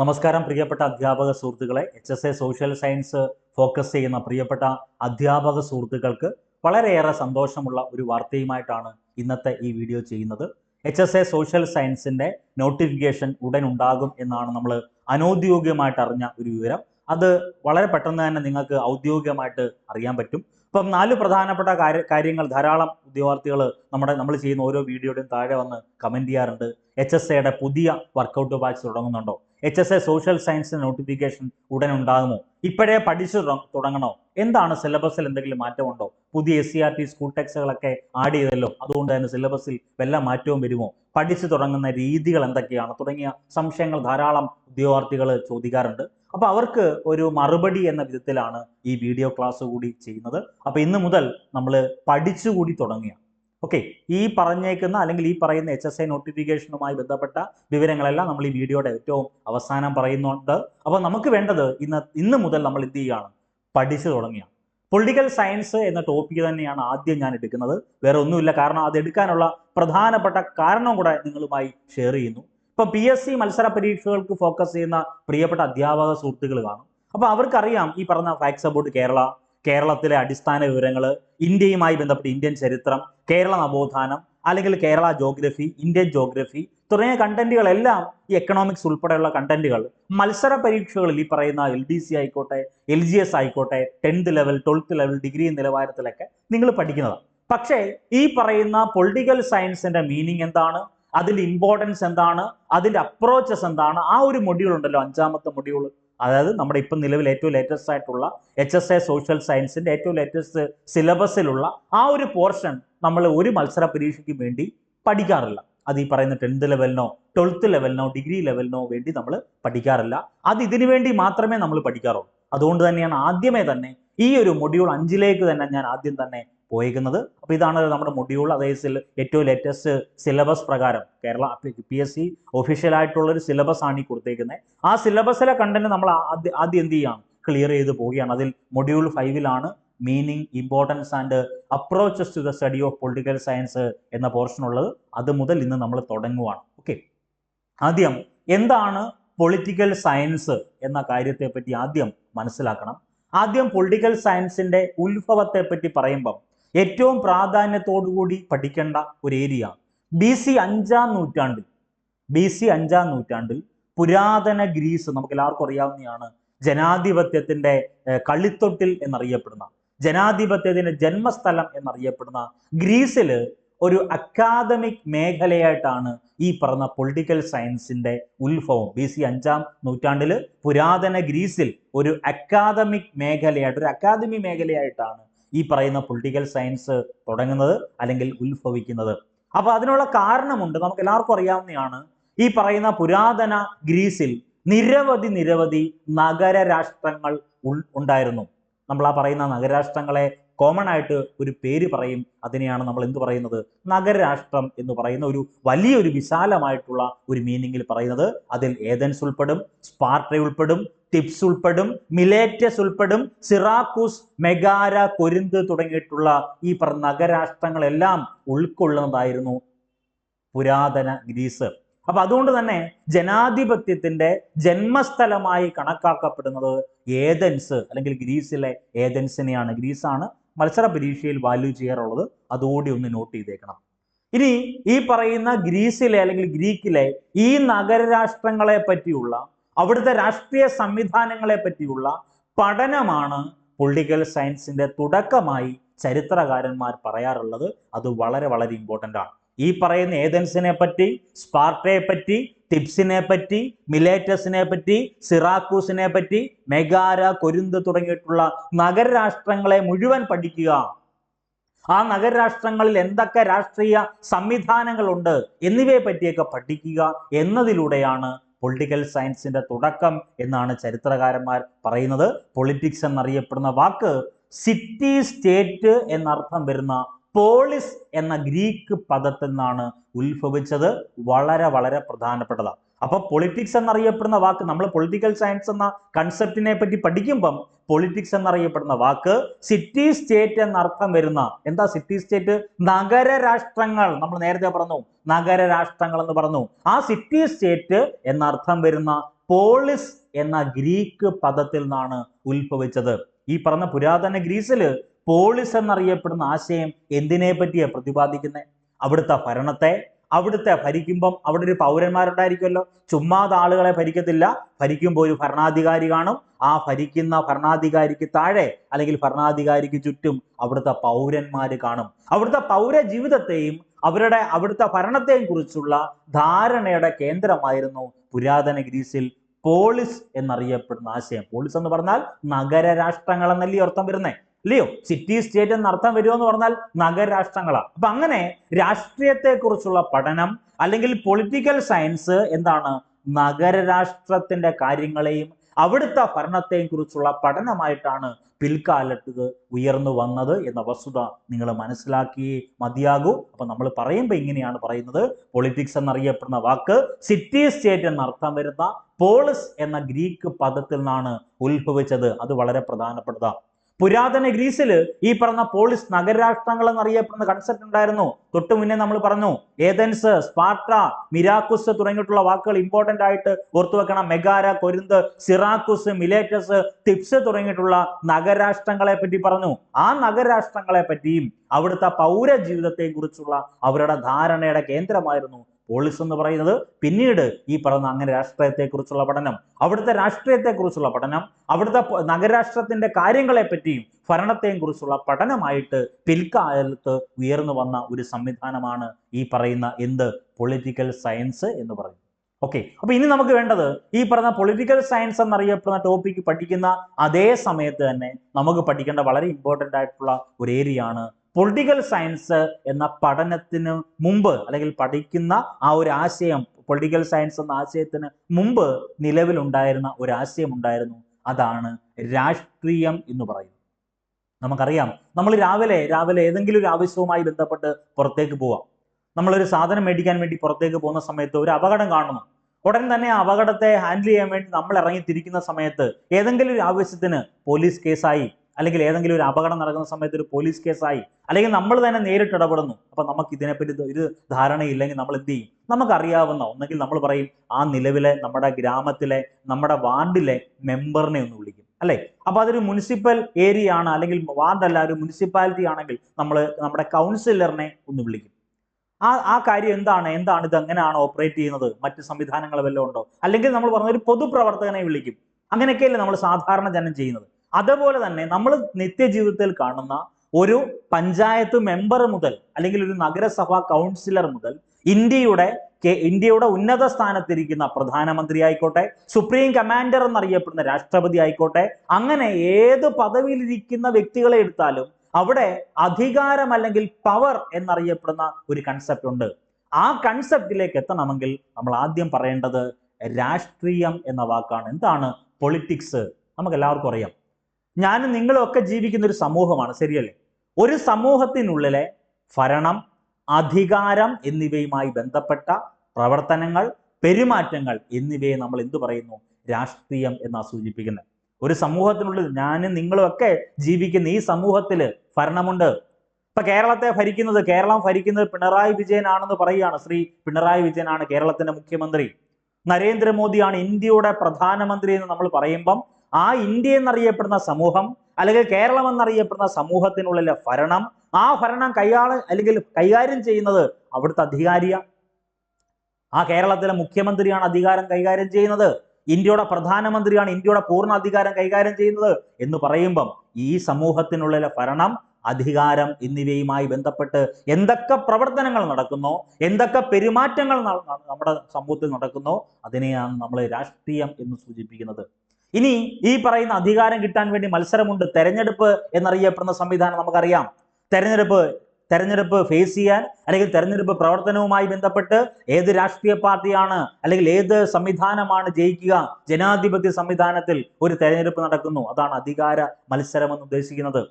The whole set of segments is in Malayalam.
നമസ്കാരം പ്രിയപ്പെട്ട അധ്യാപക സുഹൃത്തുക്കളെ. H S A social science focus ചെയ്യുന്ന പ്രിയപ്പെട്ട അധ്യാപക സുഹൃത്തുക്കൾക്ക് വളരെയേറെ സന്തോഷമുള്ള ഒരു വാർത്തയുമായിട്ടാണ് ഇന്നത്തെ ഈ വീഡിയോ ചെയ്യുന്നത്. എച്ച് എസ് എ സോഷ്യൽ സയൻസിന്റെ നോട്ടിഫിക്കേഷൻ ഉടൻ ഉണ്ടാകും എന്നാണ് നമ്മൾ അനൗദ്യോഗികമായിട്ട് അറിഞ്ഞ ഒരു വിവരം. അത് വളരെ പെട്ടെന്ന് തന്നെ നിങ്ങൾക്ക് ഔദ്യോഗികമായിട്ട് അറിയാൻ പറ്റും. ഇപ്പം നാല് പ്രധാനപ്പെട്ട കാര്യ കാര്യങ്ങൾ ധാരാളം ഉദ്യോഗാർത്ഥികൾ നമ്മുടെ നമ്മൾ ചെയ്യുന്ന ഓരോ വീഡിയോയുടെയും താഴെ വന്ന് കമന്റ് ചെയ്യാറുണ്ട്. എച്ച് എസ് എയുടെ പുതിയ workout batch തുടങ്ങുന്നുണ്ടോ? H S A social science notification ഉടൻ ഉണ്ടാകുമോ ഇപ്പോഴേ പഠിച്ചു തുട- തുടങ്ങണോ? എന്താണ് സിലബസിൽ എന്തെങ്കിലും മാറ്റമുണ്ടോ? പുതിയ S C R T school ടെക്സ്റ്റുകളൊക്കെ add ചെയ്തല്ലോ. അതുകൊണ്ട് തന്നെ സിലബസിൽ വല്ല മാറ്റവും വരുമോ? പഠിച്ചു തുടങ്ങുന്ന രീതികൾ എന്തൊക്കെയാണ്? തുടങ്ങിയ സംശയങ്ങൾ ധാരാളം ഉദ്യോഗാർത്ഥികൾ ചോദിക്കാറുണ്ട്. അപ്പൊ അവർക്ക് ഒരു മറുപടി എന്ന വിധത്തിലാണ് ഈ വീഡിയോ ക്ലാസ് കൂടി ചെയ്യുന്നത്. അപ്പൊ ഇന്ന് മുതൽ നമ്മൾ പഠിച്ചുകൂടി തുടങ്ങുക. ഓക്കെ ഈ പറഞ്ഞേക്കുന്ന അല്ലെങ്കിൽ ഈ പറയുന്ന എച്ച് എസ് ഐ നോട്ടിഫിക്കേഷനുമായി ബന്ധപ്പെട്ട വിവരങ്ങളെല്ലാം നമ്മൾ ഈ വീഡിയോയുടെ ഏറ്റവും അവസാനം പറയുന്നുണ്ട്. അപ്പോൾ നമുക്ക് വേണ്ടത് ഇന്ന് ഇന്ന് മുതൽ നമ്മൾ എന്ത് ചെയ്യുകയാണ്? പഠിച്ചു തുടങ്ങിയ പൊളിറ്റിക്കൽ സയൻസ് എന്ന ടോപ്പിക്ക് തന്നെയാണ് ആദ്യം ഞാൻ എടുക്കുന്നത്. വേറെ ഒന്നുമില്ല. കാരണം അത് എടുക്കാനുള്ള പ്രധാനപ്പെട്ട കാരണം കൂടെ നിങ്ങളുമായി ഷെയർ ചെയ്യുന്നു. ഇപ്പൊ പി എസ് സി മത്സര പരീക്ഷകൾക്ക് ഫോക്കസ് ചെയ്യുന്ന പ്രിയപ്പെട്ട അധ്യാപക സുഹൃത്തുക്കൾ കാണും. അപ്പോൾ അവർക്കറിയാം ഈ പറഞ്ഞ ഫാക്സ് അബൌട്ട് കേരള കേരളത്തിലെ അടിസ്ഥാന വിവരങ്ങൾ ഇന്ത്യയുമായി ബന്ധപ്പെട്ട് ഇന്ത്യൻ ചരിത്രം കേരള നവോത്ഥാനം അല്ലെങ്കിൽ കേരള ജോഗ്രഫി ഇന്ത്യൻ ജോഗ്രഫി തുടങ്ങിയ കണ്ടന്റുകളെല്ലാം ഈ എക്കണോമിക്സ് ഉൾപ്പെടെയുള്ള കണ്ടന്റുകൾ മത്സര പരീക്ഷകളിൽ ഈ പറയുന്ന എൽ ഡി സി ആയിക്കോട്ടെ എൽ ജി എസ് ആയിക്കോട്ടെ tenth level twelfth level degree നിലവാരത്തിലൊക്കെ നിങ്ങൾ പഠിക്കുന്നതാണ്. പക്ഷേ ഈ പറയുന്ന പൊളിറ്റിക്കൽ സയൻസിന്റെ മീനിങ് എന്താണ്? അതിന്റെ ഇമ്പോർട്ടൻസ് എന്താണ്? അതിന്റെ അപ്രോച്ചസ് എന്താണ്? ആ ഒരു മൊഡ്യൂൾ ഉണ്ടല്ലോ അഞ്ചാമത്തെ മൊഡ്യൂൾ അതായത് നമ്മുടെ ഇപ്പം നിലവിൽ ഏറ്റവും ലേറ്റസ്റ്റ് ആയിട്ടുള്ള എച്ച് എസ് എ സോഷ്യൽ സയൻസിന്റെ ഏറ്റവും ലേറ്റസ്റ്റ് സിലബസിലുള്ള ആ ഒരു പോർഷൻ നമ്മൾ ഒരു മത്സര പരീക്ഷയ്ക്ക് വേണ്ടി പഠിക്കാറില്ല. അത് ഈ പറയുന്ന ടെൻത്ത് ലെവലിനോ ട്വൽത്ത് ലെവലിനോ ഡിഗ്രി ലെവലിനോ വേണ്ടി നമ്മൾ പഠിക്കാറില്ല. അത് ഇതിനു വേണ്ടി മാത്രമേ നമ്മൾ പഠിക്കാറുള്ളൂ. അതുകൊണ്ട് തന്നെയാണ് ആദ്യമേ തന്നെ ഈ ഒരു മൊഡ്യൂൾ അഞ്ചിലേക്ക് തന്നെ ഞാൻ ആദ്യം തന്നെ പോയേക്കുന്നത്. അപ്പോൾ ഇതാണ് നമ്മുടെ മൊഡ്യൂൾ അതായത് ഏറ്റവും ലേറ്റസ്റ്റ് സിലബസ് പ്രകാരം കേരള പി എസ് സി ഒരു സിലബസ് ആണ് ഈ കൊടുത്തേക്കുന്നത് ആ സിലബസിലെ കണ്ടന്റ് നമ്മൾ ആദ്യം ആദ്യം എന്ത് ചെയ്യാം? ക്ലിയർ ചെയ്ത് പോവുകയാണ്. അതിൽ module ഫൈവിലാണ് meaning importance and approaches to the study of political science എന്ന പോർഷൻ ഉള്ളത്. അത് മുതൽ ഇന്ന് നമ്മൾ തുടങ്ങുവാണ്. ഓക്കെ ആദ്യം എന്താണ് പൊളിറ്റിക്കൽ സയൻസ് എന്ന കാര്യത്തെ പറ്റി ആദ്യം മനസ്സിലാക്കണം. ആദ്യം പൊളിറ്റിക്കൽ സയൻസിന്റെ ഉത്ഭവത്തെ പറ്റി പറയുമ്പം ഏറ്റവും പ്രാധാന്യത്തോടുകൂടി പഠിക്കേണ്ട ഒരു ഏരിയ ബി സി അഞ്ചാം നൂറ്റാണ്ടിൽ ബി സി അഞ്ചാം നൂറ്റാണ്ടിൽ പുരാതന ഗ്രീസ് നമുക്ക് എല്ലാവർക്കും അറിയാവുന്നതാണ് ജനാധിപത്യത്തിന്റെ കളിത്തൊട്ടിൽ എന്നറിയപ്പെടുന്ന ജനാധിപത്യത്തിന്റെ ജന്മസ്ഥലം എന്നറിയപ്പെടുന്ന ഗ്രീസിൽ ഒരു അക്കാദമിക് മേഖലയായിട്ടാണ് ഈ പറഞ്ഞ പൊളിറ്റിക്കൽ സയൻസിന്റെ ഉത്ഭവം. ബി സി അഞ്ചാം നൂറ്റാണ്ടിൽ പുരാതന ഗ്രീസിൽ ഒരു അക്കാദമിക് മേഖലയായിട്ട് ഒരു അക്കാദമി മേഖലയായിട്ടാണ് ഈ പറയുന്ന പൊളിറ്റിക്കൽ സയൻസ് തുടങ്ങുന്നത് അല്ലെങ്കിൽ ഉത്ഭവിക്കുന്നത്. അപ്പോൾ അതിനുള്ള കാരണമുണ്ട്. നമുക്ക് എല്ലാവർക്കും അറിയാവുന്നതാണ്. ഈ പറയുന്ന പുരാതന ഗ്രീസിൽ നിരവധി നിരവധി നഗര രാഷ്ട്രങ്ങൾ ഉണ്ടായിരുന്നു. നമ്മൾ ആ പറയുന്ന നഗരരാഷ്ട്രങ്ങളെ കോമൺ ആയിട്ട് ഒരു പേര് പറയും. അതിനെയാണ് നമ്മൾ എന്ത് പറയുന്നത്? നഗരരാഷ്ട്രം എന്ന് പറയുന്ന ഒരു വലിയൊരു വിശാലമായിട്ടുള്ള ഒരു മീനിങ്ങിൽ പറയുന്നത്. അതിൽ ഏതൻസ് ഉൾപ്പെടും സ്പാർട്ട ഉൾപ്പെടും ടിപ്സ് ഉൾപ്പെടും മിലേറ്റസ് ഉൾപ്പെടും സിറാക്കൂസ് മെഗാര കൊരിന്ത് തുടങ്ങിയിട്ടുള്ള ഈ പറ നഗരാഷ്ട്രങ്ങളെല്ലാം ഉൾക്കൊള്ളുന്നതായിരുന്നു പുരാതന ഗ്രീസ്. അപ്പൊ അതുകൊണ്ട് തന്നെ ജനാധിപത്യത്തിന്റെ ജന്മസ്ഥലമായി കണക്കാക്കപ്പെടുന്നത് ഏതൻസ് അല്ലെങ്കിൽ ഗ്രീസിലെ ഏതൻസിനെയാണ് ഗ്രീസാണ് മത്സര പരീക്ഷയിൽ വാല്യൂ ചെയ്യാറുള്ളത്. അതുകൂടി ഒന്ന് നോട്ട് ചെയ്തേക്കണം. ഇനി ഈ പറയുന്ന ഗ്രീസിലെ അല്ലെങ്കിൽ ഗ്രീക്കിലെ ഈ നഗരരാഷ്ട്രങ്ങളെ പറ്റിയുള്ള അവിടുത്തെ രാഷ്ട്രീയ സംവിധാനങ്ങളെ പറ്റിയുള്ള പഠനമാണ് പൊളിറ്റിക്കൽ സയൻസിന്റെ തുടക്കമായി ചരിത്രകാരന്മാർ പറയാറുള്ളത്. അത് വളരെ വളരെ ഇമ്പോർട്ടന്റ് ആണ്. ഈ പറയുന്ന ഏതൻസിനെ പറ്റി സ്പാർട്ടയെ പറ്റി ടിപ്സിനെ പറ്റി മിലേറ്റസിനെ പറ്റി സിറാക്കൂസിനെ പറ്റി മെഗാര കൊരിന്ത് തുടങ്ങിയിട്ടുള്ള നഗരരാഷ്ട്രങ്ങളെ മുഴുവൻ പഠിക്കുക. ആ നഗരരാഷ്ട്രങ്ങളിൽ എന്തൊക്കെ രാഷ്ട്രീയ സംവിധാനങ്ങളുണ്ട് എന്നിവയെ പറ്റിയൊക്കെ പഠിക്കുക എന്നതിലൂടെയാണ് പൊളിറ്റിക്കൽ സയൻസിന്റെ തുടക്കം എന്നാണ് ചരിത്രകാരന്മാർ പറയുന്നത്. പൊളിറ്റിക്സ് എന്നറിയപ്പെടുന്ന വാക്ക് സിറ്റി സ്റ്റേറ്റ് എന്നർത്ഥം വരുന്ന പോളിസ് എന്ന ഗ്രീക്ക് പദത്തിൽ നിന്നാണ് ഉത്ഭവിച്ചത്. വളരെ വളരെ പ്രധാനപ്പെട്ടതാണ്. അപ്പൊ പൊളിറ്റിക്സ് എന്നറിയപ്പെടുന്ന വാക്ക് നമ്മൾ പൊളിറ്റിക്കൽ സയൻസ് എന്ന കൺസെപ്റ്റിനെ പറ്റി പഠിക്കുമ്പം പൊളിറ്റിക്സ് എന്നറിയപ്പെടുന്ന വാക്ക് സിറ്റി സ്റ്റേറ്റ് എന്നർത്ഥം വരുന്ന. എന്താ സിറ്റി സ്റ്റേറ്റ് നഗര രാഷ്ട്രങ്ങൾ. നമ്മൾ നേരത്തെ പറഞ്ഞു നഗര രാഷ്ട്രങ്ങൾ എന്ന് പറഞ്ഞു. ആ സിറ്റി സ്റ്റേറ്റ് എന്നർത്ഥം വരുന്ന പോളിസ് എന്ന ഗ്രീക്ക് പദത്തിൽ നിന്നാണ് ഉത്ഭവിച്ചത്. ഈ പറഞ്ഞ പുരാതന ഗ്രീസിൽ പോളിസ് എന്നറിയപ്പെടുന്ന ആശയം എന്തിനെ പറ്റിയാ പ്രതിപാദിക്കുന്നത് അവിടുത്തെ ഭരണത്തെ അവിടുത്തെ ഭരിക്കുമ്പം അവിടെ ഒരു പൗരന്മാരുണ്ടായിരിക്കുമല്ലോ. ചുമ്മാതെ ആളുകളെ ഭരിക്കത്തില്ല. ഭരിക്കുമ്പോൾ ഒരു ഭരണാധികാരി കാണും. ആ ഭരിക്കുന്ന ഭരണാധികാരിക്ക് താഴെ അല്ലെങ്കിൽ ഭരണാധികാരിക്ക് ചുറ്റും അവിടുത്തെ പൗരന്മാർ കാണും. അവിടുത്തെ പൗര ജീവിതത്തെയും അവരുടെ അവിടുത്തെ ഭരണത്തെയും കുറിച്ചുള്ള ധാരണയുടെ കേന്ദ്രമായിരുന്നു പുരാതന ഗ്രീസിൽ പോളിസ് എന്നറിയപ്പെടുന്ന ആശയം. പോളിസ് എന്ന് പറഞ്ഞാൽ നഗര രാഷ്ട്രങ്ങൾ എന്നല്ലേ അർത്ഥം വരുന്നേ? അല്ലയോ സിറ്റി സ്റ്റേറ്റ് എന്ന അർത്ഥം വരുമോ എന്ന് പറഞ്ഞാൽ നഗരരാഷ്ട്രങ്ങളാണ് അപ്പൊ അങ്ങനെ രാഷ്ട്രീയത്തെ കുറിച്ചുള്ള പഠനം അല്ലെങ്കിൽ പൊളിറ്റിക്കൽ സയൻസ് എന്താണ് നഗരരാഷ്ട്രത്തിന്റെ കാര്യങ്ങളെയും അവിടുത്തെ ഭരണത്തെയും കുറിച്ചുള്ള പഠനമായിട്ടാണ് പിൽക്കാലത്ത് ഉയർന്നു വന്നത് എന്ന വസ്തുത നിങ്ങൾ മനസ്സിലാക്കി മതിയാകൂ. അപ്പൊ നമ്മൾ പറയുമ്പോൾ ഇങ്ങനെയാണ് പറയുന്നത്. പൊളിറ്റിക്സ് എന്നറിയപ്പെടുന്ന വാക്ക് സിറ്റി സ്റ്റേറ്റ് എന്ന അർത്ഥം വരുന്ന പോളിസ് എന്ന ഗ്രീക്ക് പദത്തിൽ നിന്നാണ് ഉത്ഭവിച്ചത്. അത് വളരെ പ്രധാനപ്പെട്ടതാണ് പുരാതന ഗ്രീസിൽ ഈ പറഞ്ഞ പോളിസ് നഗരരാഷ്ട്രങ്ങൾ എന്നറിയപ്പെടുന്ന കൺസെപ്റ്റ് ഉണ്ടായിരുന്നു. തൊട്ടു മുന്നേ നമ്മൾ പറഞ്ഞു ഏതൻസ് സ്പാർട്ട മിരാക്കുസ് തുടങ്ങിയിട്ടുള്ള വാക്കുകൾ ഇമ്പോർട്ടന്റ് ആയിട്ട് ഓർത്തു വെക്കണം. മെഗാര കൊരിന്ത് സിറാക്കുസ് മിലേറ്റസ് തിപ്സ് തുടങ്ങിയിട്ടുള്ള നഗരരാഷ്ട്രങ്ങളെ പറ്റി പറഞ്ഞു. ആ നഗരരാഷ്ട്രങ്ങളെ പറ്റിയും അവിടുത്തെ പൗര കുറിച്ചുള്ള അവരുടെ ധാരണയുടെ കേന്ദ്രമായിരുന്നു പോളിസ് എന്ന് പറയുന്നത് പിന്നീട് ഈ പറഞ്ഞ അങ്ങനെ രാഷ്ട്രീയത്തെക്കുറിച്ചുള്ള പഠനം അവിടുത്തെ രാഷ്ട്രീയത്തെക്കുറിച്ചുള്ള പഠനം അവിടുത്തെ നഗരാഷ്ട്രത്തിന്റെ നഗരരാഷ്ട്രത്തിന്റെ കാര്യങ്ങളെ പറ്റിയും ഭരണത്തെയും കുറിച്ചുള്ള പഠനമായിട്ട് പിൽക്കാലത്ത് ഉയർന്നു വന്ന ഒരു സംവിധാനമാണ് ഈ പറയുന്ന എന്ത്? പൊളിറ്റിക്കൽ സയൻസ് എന്ന് പറയുന്നത്. ഓക്കെ അപ്പൊ ഇനി നമുക്ക് വേണ്ടത് ഈ പറഞ്ഞ പൊളിറ്റിക്കൽ സയൻസ് എന്നറിയപ്പെടുന്ന ടോപ്പിക്ക് പഠിക്കുന്ന അതേ സമയത്ത് തന്നെ നമുക്ക് പഠിക്കേണ്ട വളരെ ഇമ്പോർട്ടന്റ് ആയിട്ടുള്ള ഒരു ഏരിയയാണ് പൊളിറ്റിക്കൽ സയൻസ് എന്ന പഠനത്തിന് മുമ്പ് അല്ലെങ്കിൽ പഠിക്കുന്ന ആ ഒരു ആശയം പൊളിറ്റിക്കൽ സയൻസ് എന്ന ആശയത്തിന് മുമ്പ് നിലവിലുണ്ടായിരുന്ന ഒരു ആശയം ഉണ്ടായിരുന്നു. അതാണ് രാഷ്ട്രീയം എന്ന് പറയുന്നത്. നമുക്കറിയാം. നമ്മൾ രാവിലെ രാവിലെ ഏതെങ്കിലും ഒരു ആവശ്യവുമായി ബന്ധപ്പെട്ട് പുറത്തേക്ക് പോവാം. നമ്മളൊരു സാധനം മേടിക്കാൻ വേണ്ടി പുറത്തേക്ക് പോകുന്ന സമയത്ത് ഒരു അപകടം കാണുന്നു ഉടൻ തന്നെ ആ അപകടത്തെ ഹാൻഡിൽ ചെയ്യാൻ വേണ്ടി നമ്മൾ ഇറങ്ങി തിരിക്കുന്ന സമയത്ത് ഏതെങ്കിലും ഒരു ആവശ്യത്തിന് പോലീസ് കേസായി അല്ലെങ്കിൽ ഏതെങ്കിലും ഒരു അപകടം നടക്കുന്ന സമയത്ത് ഒരു പോലീസ് കേസായി അല്ലെങ്കിൽ നമ്മൾ തന്നെ നേരിട്ട് ഇടപെടുന്നു. അപ്പൊ നമുക്ക് ഇതിനെപ്പറ്റി ഇത് ഒരു ധാരണയില്ലെങ്കിൽ നമ്മൾ എന്ത് ചെയ്യും? നമുക്കറിയാവുന്ന ഒന്നെങ്കിൽ നമ്മൾ പറയും ആ നിലവിലെ നമ്മുടെ ഗ്രാമത്തിലെ നമ്മുടെ വാർഡിലെ മെമ്പറിനെ ഒന്ന് വിളിക്കും. അല്ലെ? അപ്പൊ അതൊരു മുനിസിപ്പൽ ഏരിയ ആണ് അല്ലെങ്കിൽ വാർഡല്ല ഒരു മുനിസിപ്പാലിറ്റി ആണെങ്കിൽ നമ്മൾ നമ്മുടെ കൗൺസിലറിനെ ഒന്ന് വിളിക്കും. ആ ആ കാര്യം എന്താണ്? എന്താണ് ഇത്? എങ്ങനെയാണ് ഓപ്പറേറ്റ് ചെയ്യുന്നത്? മറ്റ് സംവിധാനങ്ങൾ വല്ലതും ഉണ്ടോ? അല്ലെങ്കിൽ നമ്മൾ പറഞ്ഞ ഒരു പൊതുപ്രവർത്തകനെ വിളിക്കും. അങ്ങനെയൊക്കെയല്ലേ നമ്മൾ സാധാരണ ജനം ചെയ്യുന്നത്. അതുപോലെ തന്നെ നമ്മൾ നിത്യജീവിതത്തിൽ കാണുന്ന ഒരു പഞ്ചായത്ത് മെമ്പർ മുതൽ അല്ലെങ്കിൽ ഒരു നഗരസഭാ കൗൺസിലർ മുതൽ ഇന്ത്യയുടെ ഇന്ത്യയുടെ ഉന്നത സ്ഥാനത്തിരിക്കുന്ന പ്രധാനമന്ത്രി ആയിക്കോട്ടെ സുപ്രീം കമാൻഡർ എന്നറിയപ്പെടുന്ന രാഷ്ട്രപതി ആയിക്കോട്ടെ അങ്ങനെ ഏത് പദവിയിലിരിക്കുന്ന വ്യക്തികളെ എടുത്താലും അവിടെ അധികാരം അല്ലെങ്കിൽ പവർ എന്നറിയപ്പെടുന്ന ഒരു കൺസെപ്റ്റ് ഉണ്ട്. ആ കൺസെപ്റ്റിലേക്ക് എത്തണമെങ്കിൽ നമ്മൾ ആദ്യം പറയേണ്ടത് രാഷ്ട്രീയം എന്ന വാക്കാണ്. എന്താണ്? പൊളിറ്റിക്സ് നമുക്ക് എല്ലാവർക്കും അറിയാം. ഞാനും നിങ്ങളും ഒക്കെ ജീവിക്കുന്ന ഒരു സമൂഹമാണ് ശരിയല്ലേ? ഒരു സമൂഹത്തിനുള്ളിലെ ഭരണം അധികാരം എന്നിവയുമായി ബന്ധപ്പെട്ട പ്രവർത്തനങ്ങൾ പെരുമാറ്റങ്ങൾ എന്നിവയെ നമ്മൾ എന്തു പറയുന്നു? രാഷ്ട്രീയം എന്നാ സൂചിപ്പിക്കുന്നത്. ഒരു സമൂഹത്തിനുള്ളിൽ ഞാനും നിങ്ങളും ഒക്കെ ജീവിക്കുന്ന ഈ സമൂഹത്തിൽ ഭരണമുണ്ട്. ഇപ്പൊ കേരളത്തെ ഭരിക്കുന്നത് കേരളം ഭരിക്കുന്നത് പിണറായി വിജയനാണെന്ന് പറയുകയാണ് ശ്രീ പിണറായി വിജയനാണ് കേരളത്തിന്റെ മുഖ്യമന്ത്രി. നരേന്ദ്രമോദിയാണ് ഇന്ത്യയുടെ പ്രധാനമന്ത്രി എന്ന് നമ്മൾ പറയുമ്പം ആ ഇന്ത്യ എന്നറിയപ്പെടുന്ന സമൂഹം അല്ലെങ്കിൽ കേരളം എന്നറിയപ്പെടുന്ന സമൂഹത്തിനുള്ളിലെ ഭരണം ആ ഭരണം കൈയാള അല്ലെങ്കിൽ കൈകാര്യം ചെയ്യുന്നത് അവിടുത്തെ അധികാരിയ. ആ കേരളത്തിലെ മുഖ്യമന്ത്രിയാണ് അധികാരം കൈകാര്യം ചെയ്യുന്നത്. ഇന്ത്യയുടെ പ്രധാനമന്ത്രിയാണ് ഇന്ത്യയുടെ പൂർണ അധികാരം കൈകാര്യം ചെയ്യുന്നത് എന്ന് പറയുമ്പം ഈ സമൂഹത്തിനുള്ളിലെ ഭരണം അധികാരം എന്നിവയുമായി ബന്ധപ്പെട്ട് എന്തൊക്കെ പ്രവർത്തനങ്ങൾ നടക്കുന്നു എന്തൊക്കെ പെരുമാറ്റങ്ങൾ നമ്മുടെ സമൂഹത്തിൽ നടക്കുന്നു അതിനെയാണ് നമ്മൾ രാഷ്ട്രീയം എന്ന് സൂചിപ്പിക്കുന്നത്. ഇനി ഈ പറയുന്ന അധികാരം കിട്ടാൻ വേണ്ടി മത്സരമുണ്ട് തെരഞ്ഞെടുപ്പ് എന്നറിയപ്പെടുന്ന സംവിധാനം നമുക്കറിയാം. തെരഞ്ഞെടുപ്പ് തെരഞ്ഞെടുപ്പ് ഫേസ് ചെയ്യാൻ അല്ലെങ്കിൽ തെരഞ്ഞെടുപ്പ് പ്രവർത്തനവുമായി ബന്ധപ്പെട്ട് ഏത് രാഷ്ട്രീയ പാർട്ടിയാണ് അല്ലെങ്കിൽ ഏത് സംവിധാനമാണ് ജയിക്കുക ജനാധിപത്യ സംവിധാനത്തിൽ ഒരു തെരഞ്ഞെടുപ്പ് നടക്കുന്നു. അതാണ് അധികാര മത്സരം എന്ന് ഉദ്ദേശിക്കുന്നത്.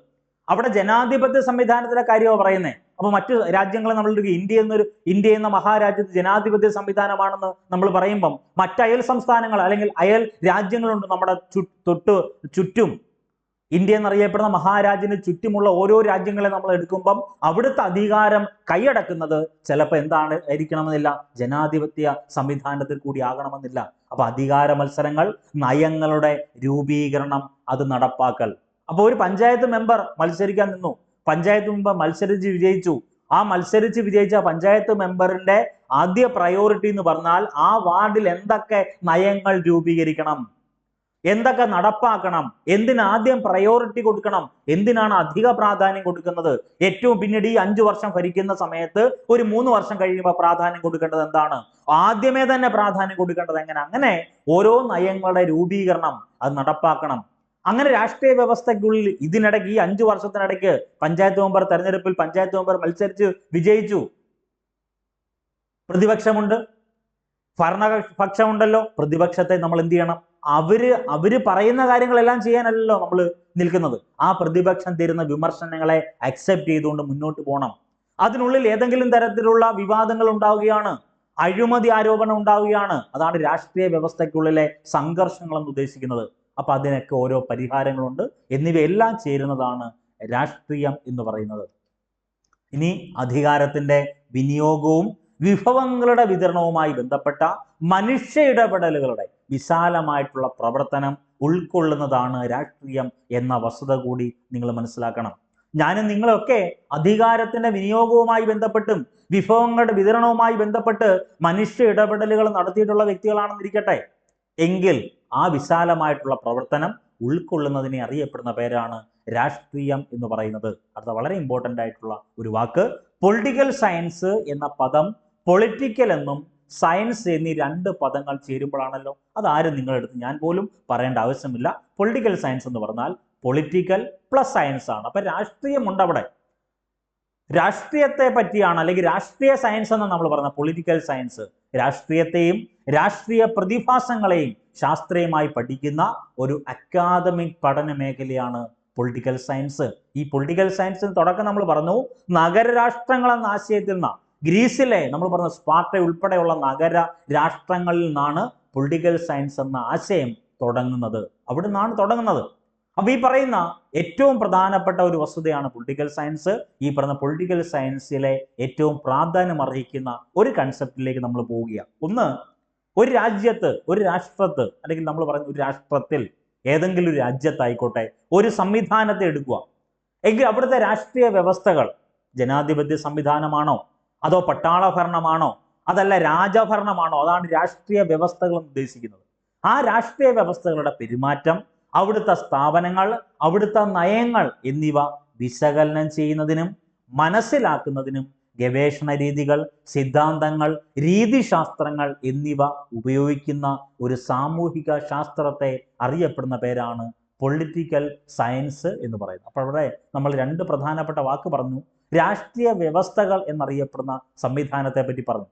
അവിടെ ജനാധിപത്യ സംവിധാനത്തിലെ കാര്യമാണ് പറയുന്നത് അപ്പൊ മറ്റു രാജ്യങ്ങളെ നമ്മൾ ഇന്ത്യ എന്നൊരു ഇന്ത്യ എന്ന മഹാരാജ്യത്ത് ജനാധിപത്യ സംവിധാനമാണെന്ന് നമ്മൾ പറയുമ്പം മറ്റ് അയൽ സംസ്ഥാനങ്ങൾ അല്ലെങ്കിൽ അയൽ രാജ്യങ്ങളുണ്ട് നമ്മുടെ തൊട്ട് ചുറ്റും. ഇന്ത്യ എന്നറിയപ്പെടുന്ന മഹാരാജ്യന് ചുറ്റുമുള്ള ഓരോ രാജ്യങ്ങളെ നമ്മൾ എടുക്കുമ്പം അവിടുത്തെ അധികാരം കൈയടക്കുന്നത് ചിലപ്പോൾ എന്താണ് ആയിരിക്കണമെന്നില്ല? ജനാധിപത്യ സംവിധാനത്തിൽ കൂടി ആകണമെന്നില്ല. അപ്പൊ അധികാര മത്സരങ്ങൾ നയങ്ങളുടെ രൂപീകരണം അത് നടപ്പാക്കൽ. അപ്പോൾ ഒരു പഞ്ചായത്ത് മെമ്പർ മത്സരിക്കാൻ നിന്നു. പഞ്ചായത്ത് മെമ്പർ മത്സരിച്ച് വിജയിച്ചു. ആ മത്സരിച്ച് വിജയിച്ച പഞ്ചായത്ത് മെമ്പറിന്റെ ആദ്യ പ്രയോറിറ്റി എന്ന് പറഞ്ഞാൽ ആ വാർഡിൽ എന്തൊക്കെ നയങ്ങൾ രൂപീകരിക്കണം? എന്തൊക്കെ നടപ്പാക്കണം? എന്തിനാദ്യം പ്രയോറിറ്റി കൊടുക്കണം? എന്തിനാണ് അധിക പ്രാധാന്യം കൊടുക്കുന്നത്? ഏറ്റവും പിന്നീട് ഈ അഞ്ചു വർഷം ഭരിക്കുന്ന സമയത്ത് ഒരു മൂന്ന് വർഷം കഴിയുമ്പോൾ പ്രാധാന്യം കൊടുക്കേണ്ടത് എന്താണ്? ആദ്യമേ തന്നെ പ്രാധാന്യം കൊടുക്കേണ്ടത് എങ്ങനെ? അങ്ങനെ ഓരോ നയങ്ങളുടെ രൂപീകരണം അത് നടപ്പാക്കണം. അങ്ങനെ രാഷ്ട്രീയ വ്യവസ്ഥയ്ക്കുള്ളിൽ ഇതിനിടയ്ക്ക് ഈ അഞ്ചു വർഷത്തിനിടയ്ക്ക് പഞ്ചായത്ത് മെമ്പർ തെരഞ്ഞെടുപ്പിൽ പഞ്ചായത്ത് മെമ്പർ മത്സരിച്ച് വിജയിച്ചു. പ്രതിപക്ഷമുണ്ട്. ഭരണപക്ഷമുണ്ടല്ലോ. പ്രതിപക്ഷത്തെ നമ്മൾ എന്ത് ചെയ്യണം? അവർ അവർ പറയുന്ന കാര്യങ്ങളെല്ലാം ചെയ്യാനല്ലല്ലോ നമ്മൾ നിൽക്കുന്നത്. ആ പ്രതിപക്ഷം തരുന്ന വിമർശനങ്ങളെ അക്സെപ്റ്റ് ചെയ്തുകൊണ്ട് മുന്നോട്ട് പോകണം. അതിനുള്ളിൽ ഏതെങ്കിലും തരത്തിലുള്ള വിവാദങ്ങൾ ഉണ്ടാവുകയാണ്. അഴിമതി ആരോപണം ഉണ്ടാവുകയാണ്. അതാണ് രാഷ്ട്രീയ വ്യവസ്ഥയ്ക്കുള്ളിലെ സംഘർഷങ്ങൾ എന്ന് ഉദ്ദേശിക്കുന്നത്. അപ്പൊ അതിനൊക്കെ ഓരോ പരിഹാരങ്ങളുണ്ട്. എന്നിവയെല്ലാം ചേരുന്നതാണ് രാഷ്ട്രീയം എന്ന് പറയുന്നത്. ഇനി അധികാരത്തിന്റെ വിനിയോഗവും വിഭവങ്ങളുടെ വിതരണവുമായി ബന്ധപ്പെട്ട മനുഷ്യ ഇടപെടലുകളുടെ വിശാലമായിട്ടുള്ള പ്രവർത്തനം ഉൾക്കൊള്ളുന്നതാണ് രാഷ്ട്രീയം എന്ന വസ്തുത കൂടി നിങ്ങൾ മനസ്സിലാക്കണം. ഞാനും നിങ്ങളൊക്കെ അധികാരത്തിന്റെ വിനിയോഗവുമായി ബന്ധപ്പെട്ടും വിഭവങ്ങളുടെ വിതരണവുമായി ബന്ധപ്പെട്ട് മനുഷ്യ ഇടപെടലുകൾ നടത്തിയിട്ടുള്ള വ്യക്തികളാണെന്നിരിക്കട്ടെ. എങ്കിൽ ആ വിശാലമായിട്ടുള്ള പ്രവർത്തനം ഉൾക്കൊള്ളുന്നതിനെ അറിയപ്പെടുന്ന പേരാണ് രാഷ്ട്രീയം എന്ന് പറയുന്നത്. അടുത്ത വളരെ ഇമ്പോർട്ടന്റ് ആയിട്ടുള്ള ഒരു വാക്ക് പൊളിറ്റിക്കൽ സയൻസ് എന്ന പദം പൊളിറ്റിക്കൽ എന്നും സയൻസ് എന്നീ രണ്ട് പദങ്ങൾ ചേരുമ്പോഴാണല്ലോ. അതാരും നിങ്ങളെടുത്ത് ഞാൻ പോലും പറയേണ്ട ആവശ്യമില്ല. പൊളിറ്റിക്കൽ സയൻസ് എന്ന് പറഞ്ഞാൽ പൊളിറ്റിക്കൽ പ്ലസ് സയൻസ് ആണ്. അപ്പൊ രാഷ്ട്രീയമുണ്ട് അവിടെ. രാഷ്ട്രീയത്തെ പറ്റിയാണ് അല്ലെങ്കിൽ രാഷ്ട്രീയ സയൻസ് എന്ന് നമ്മൾ പറഞ്ഞ പൊളിറ്റിക്കൽ സയൻസ് രാഷ്ട്രീയത്തെയും രാഷ്ട്രീയ പ്രതിഭാസങ്ങളെയും ശാസ്ത്രീയമായി പഠിക്കുന്ന ഒരു അക്കാദമിക് പഠന മേഖലയാണ് പൊളിറ്റിക്കൽ സയൻസ് ഈ പൊളിറ്റിക്കൽ സയൻസിന് തുടക്കം നമ്മൾ പറഞ്ഞു നഗരരാഷ്ട്രങ്ങൾ എന്ന ആശയത്തിൽ നിന്ന് ഗ്രീസിലെ നമ്മൾ പറഞ്ഞ സ്പാർട്ട ഉൾപ്പെടെയുള്ള നഗര രാഷ്ട്രങ്ങളിൽ നിന്നാണ് പൊളിറ്റിക്കൽ സയൻസ് എന്ന ആശയം തുടങ്ങുന്നത്. അവിടെ നിന്നാണ് തുടങ്ങുന്നത്. അപ്പൊ ഈ പറയുന്ന ഏറ്റവും പ്രധാനപ്പെട്ട ഒരു വസ്തുതയാണ് പൊളിറ്റിക്കൽ സയൻസ് ഈ പറഞ്ഞ പൊളിറ്റിക്കൽ സയൻസിലെ ഏറ്റവും പ്രാധാന്യം അർഹിക്കുന്ന ഒരു കൺസെപ്റ്റിലേക്ക് നമ്മൾ പോവുകയാണ്. ഒന്ന് ഒരു രാജ്യത്ത് ഒരു രാഷ്ട്രത്ത് അല്ലെങ്കിൽ നമ്മൾ പറയുന്ന ഒരു രാഷ്ട്രത്തിൽ ഏതെങ്കിലും ഒരു രാജ്യത്തായിക്കോട്ടെ ഒരു സംവിധാനത്തെ എടുക്കുക. എങ്കിൽ അവിടുത്തെ രാഷ്ട്രീയ വ്യവസ്ഥകൾ ജനാധിപത്യ സംവിധാനമാണോ? അതോ പട്ടാള ഭരണമാണോ അതല്ല രാജഭരണമാണോ? അതാണ് രാഷ്ട്രീയ വ്യവസ്ഥകൾ എന്ന് ഉദ്ദേശിക്കുന്നത്. ആ രാഷ്ട്രീയ വ്യവസ്ഥകളുടെ പെരുമാറ്റം അവിടുത്തെ സ്ഥാപനങ്ങൾ അവിടുത്തെ നയങ്ങൾ എന്നിവ വിശകലനം ചെയ്യുന്നതിനും മനസ്സിലാക്കുന്നതിനും ഗവേഷണ രീതികൾ സിദ്ധാന്തങ്ങൾ രീതിശാസ്ത്രങ്ങൾ എന്നിവ ഉപയോഗിക്കുന്ന ഒരു സാമൂഹിക ശാസ്ത്രത്തെ അറിയപ്പെടുന്ന പേരാണ് പൊളിറ്റിക്കൽ സയൻസ് എന്ന് പറയുന്നത്. അപ്പോൾ അവിടെ നമ്മൾ രണ്ട് പ്രധാനപ്പെട്ട വാക്ക് പറഞ്ഞു. രാഷ്ട്രീയ വ്യവസ്ഥകൾ എന്നറിയപ്പെടുന്ന സംവിധാനത്തെ പറ്റി പറഞ്ഞു.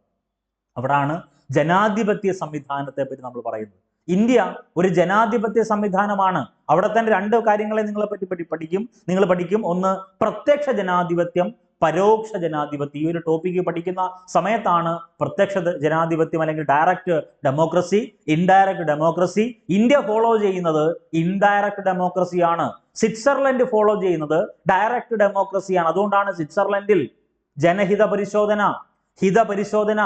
അവിടാണ് ജനാധിപത്യ സംവിധാനത്തെ പറ്റി നമ്മൾ പറയുന്നത്. ഇന്ത്യ ഒരു ജനാധിപത്യ സംവിധാനമാണ്. അവിടെ തന്നെ രണ്ട് കാര്യങ്ങളെ നിങ്ങളെ പറ്റി പഠിക്കും. നിങ്ങൾ പഠിക്കും. ഒന്ന് പ്രത്യക്ഷ ജനാധിപത്യം പരോക്ഷ ജനാധിപത്യം. ഈ ഒരു ടോപ്പിക്ക് പഠിക്കുന്ന സമയത്താണ് പ്രത്യക്ഷ ജനാധിപത്യം അല്ലെങ്കിൽ direct democracy indirect democracy India follow ചെയ്യുന്നത് ഇൻഡയറക്റ്റ് ഡെമോക്രസിയാണ് സ്വിറ്റ്സർലൻഡ് ഫോളോ ചെയ്യുന്നത് ഡയറക്റ്റ് ഡെമോക്രസിയാണ് അതുകൊണ്ടാണ് സ്വിറ്റ്സർലൻഡിൽ ജനഹിത പരിശോധന ഹിത പരിശോധന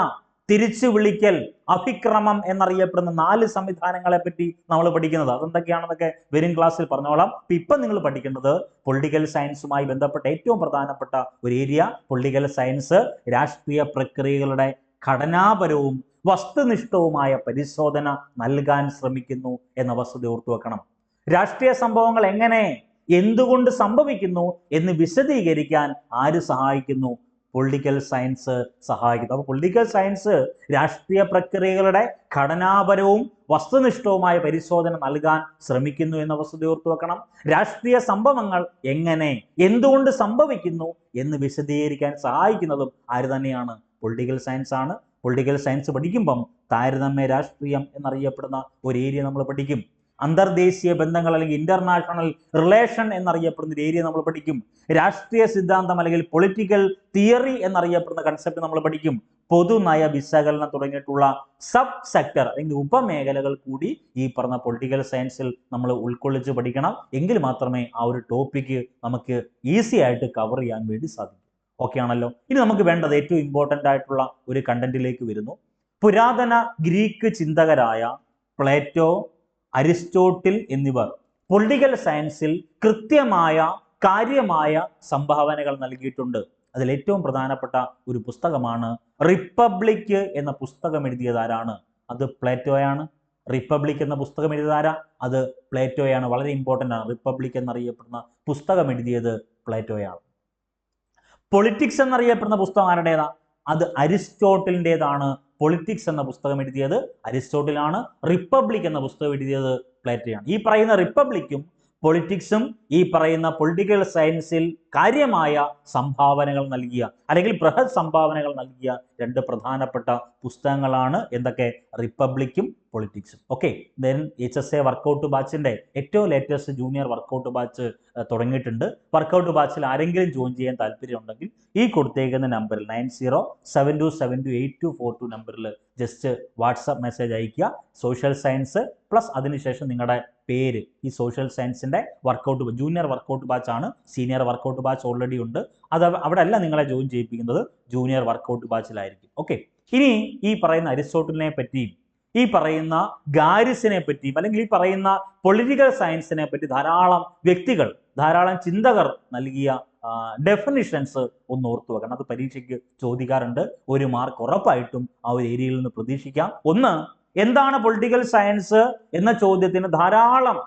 തിരിച്ചു വിളിക്കൽ അഭിക്രമം എന്നറിയപ്പെടുന്ന നാല് സംവിധാനങ്ങളെ പറ്റി നമ്മൾ പഠിക്കുന്നത്. അതെന്തൊക്കെയാണെന്നൊക്കെ വെരിൻ ക്ലാസ്സിൽ പറഞ്ഞോളാം. അപ്പൊ ഇപ്പൊ നിങ്ങൾ പഠിക്കേണ്ടത് പൊളിറ്റിക്കൽ സയൻസുമായി ബന്ധപ്പെട്ട ഏറ്റവും പ്രധാനപ്പെട്ട ഒരു ഏരിയ പൊളിറ്റിക്കൽ സയൻസ് രാഷ്ട്രീയ പ്രക്രിയകളുടെ ഘടനാപരവും വസ്തുനിഷ്ഠവുമായ പരിശോധന നൽകാൻ ശ്രമിക്കുന്നു എന്ന വസ്തുത ഓർത്തു വെക്കണം. രാഷ്ട്രീയ സംഭവങ്ങൾ എങ്ങനെ എന്തുകൊണ്ട് സംഭവിക്കുന്നു എന്ന് വിശദീകരിക്കാൻ ആര് സഹായിക്കുന്നു? പൊളിറ്റിക്കൽ സയൻസ് സഹായിക്കുന്നത് അപ്പോൾ പൊളിറ്റിക്കൽ സയൻസ് രാഷ്ട്രീയ പ്രക്രിയകളുടെ ഘടനാപരവും വസ്തുനിഷ്ഠവുമായ പരിശോധന നൽകാൻ ശ്രമിക്കുന്നു എന്ന വസ്തുത ഓർത്തു വെക്കണം. രാഷ്ട്രീയ സംഭവങ്ങൾ എങ്ങനെ എന്തുകൊണ്ട് സംഭവിക്കുന്നു എന്ന് വിശദീകരിക്കാൻ സഹായിക്കുന്നതും ആര് തന്നെയാണ്? പൊളിറ്റിക്കൽ സയൻസ് ആണ്. പൊളിറ്റിക്കൽ സയൻസ് പഠിക്കുമ്പം താരതമ്യ രാഷ്ട്രീയം എന്നറിയപ്പെടുന്ന ഒരു ഏരിയ നമ്മൾ പഠിക്കും. അന്തർദേശീയ ബന്ധങ്ങൾ അല്ലെങ്കിൽ ഇന്റർനാഷണൽ റിലേഷൻ എന്നറിയപ്പെടുന്ന ഒരു ഏരിയ നമ്മൾ പഠിക്കും. രാഷ്ട്രീയ സിദ്ധാന്തം അല്ലെങ്കിൽ പൊളിറ്റിക്കൽ തിയറി എന്നറിയപ്പെടുന്ന കൺസെപ്റ്റ് നമ്മൾ പഠിക്കും. പൊതുനയ വിശകലനം തുടങ്ങിയിട്ടുള്ള സബ് സെക്ടർ അല്ലെങ്കിൽ ഉപമേഖലകൾ കൂടി ഈ പറഞ്ഞ പൊളിറ്റിക്കൽ സയൻസിൽ നമ്മൾ ഉൾക്കൊള്ളിച്ച് പഠിക്കണം. എങ്കിൽ മാത്രമേ ആ ഒരു ടോപ്പിക്ക് നമുക്ക് ഈസി ആയിട്ട് കവർ ചെയ്യാൻ വേണ്ടി സാധിക്കൂ. ഓക്കെ ആണല്ലോ? ഇനി നമുക്ക് വേണ്ടത് ഏറ്റവും ഇമ്പോർട്ടന്റ് ആയിട്ടുള്ള ഒരു കണ്ടന്റിലേക്ക് വരുന്നു. പുരാതന ഗ്രീക്ക് ചിന്തകരായ പ്ലേറ്റോ അരിസ്റ്റോട്ടിൽ എന്നിവർ പൊളിറ്റിക്കൽ സയൻസിൽ കൃത്യമായ കാര്യമായ സംഭാവനകൾ നൽകിയിട്ടുണ്ട്. അതിൽ ഏറ്റവും പ്രധാനപ്പെട്ട ഒരു പുസ്തകമാണ് റിപ്പബ്ലിക് എന്ന പുസ്തകം എഴുതിയത് ആരാണ്? അത് പ്ലേറ്റോയാണ്. റിപ്പബ്ലിക് എന്ന പുസ്തകം എഴുതിയതാരാ അത് പ്ലേറ്റോയാണ്. വളരെ ഇമ്പോർട്ടന്റ് ആണ്. റിപ്പബ്ലിക് എന്നറിയപ്പെടുന്ന പുസ്തകം എഴുതിയത് പ്ലേറ്റോയാണ്. പൊളിറ്റിക്സ് എന്നറിയപ്പെടുന്ന പുസ്തകം ആരുടേതാ? അത് അരിസ്റ്റോട്ടിലിന്റെതാണ്. പൊളിറ്റിക്സ് എന്ന പുസ്തകം എഴുതിയത് അരിസ്റ്റോട്ടിലാണ് റിപ്പബ്ലിക് എന്ന പുസ്തകം എഴുതിയത് പ്ലേറ്റയാണ് ഈ പറയുന്ന റിപ്പബ്ലിക്കും പൊളിറ്റിക്സും ഈ പറയുന്ന പൊളിറ്റിക്കൽ സയൻസിൽ കാര്യമായ സംഭാവനകൾ നൽകിയ അല്ലെങ്കിൽ ബൃഹത് സംഭാവനകൾ നൽകിയ രണ്ട് പ്രധാനപ്പെട്ട പുസ്തകങ്ങളാണ് എന്തൊക്കെ? റിപ്പബ്ലിക്കും പൊളിറ്റിക്സും okay then H S A workout ബാച്ചിന്റെ ഏറ്റവും ലേറ്റസ്റ്റ് ജൂനിയർ വർക്കൗട്ട് ബാച്ച് തുടങ്ങിയിട്ടുണ്ട്. വർക്കൗട്ട് ബാച്ചിൽ ആരെങ്കിലും ജോയിൻ ചെയ്യാൻ താല്പര്യമുണ്ടെങ്കിൽ ഈ കൊടുത്തേക്കുന്ന നമ്പറിൽ nine zero seven two seven two eight two four two നമ്പറിൽ ജസ്റ്റ് വാട്സപ്പ് മെസ്സേജ് അയയ്ക്കുക. സോഷ്യൽ സയൻസ് പ്ലസ് അതിനുശേഷം നിങ്ങളുടെ പേര് ഈ സോഷ്യൽ സയൻസിന്റെ വർക്കൗട്ട് ജൂനിയർ വർക്കൗട്ട് ബാച്ച് ആണ് സീനിയർ വർക്കൗട്ട് ബാച്ച് ഓൾറെഡി ഉണ്ട്. അത് അവിടെ അല്ല നിങ്ങളെ ജോയിൻ ചെയ്യിപ്പിക്കുന്നത് ജൂനിയർ വർക്കൗട്ട് ബാച്ചിലായിരിക്കും ഓക്കെ ഇനി ഈ പറയുന്ന അരിസ്റ്റോട്ടലിനെ പറ്റിയും ഈ പറയുന്ന ഗാരിസിനെ പറ്റിയും അല്ലെങ്കിൽ ഈ പറയുന്ന പൊളിറ്റിക്കൽ സയൻസിനെ പറ്റി ധാരാളം വ്യക്തികൾ ധാരാളം ചിന്തകർ നൽകിയ ഡെഫിനിഷൻസ് ഒന്ന് ഓർത്തു വെക്കണം. അത് പരീക്ഷയ്ക്ക് ചോദിക്കാറുണ്ട്. ഒരു മാർക്ക് ഉറപ്പായിട്ടും ആ ഒരു ഏരിയയിൽ നിന്ന് പ്രതീക്ഷിക്കാം. ഒന്ന് എന്താണ് പൊളിറ്റിക്കൽ സയൻസ് എന്ന ചോദ്യത്തിന് ധാരാളം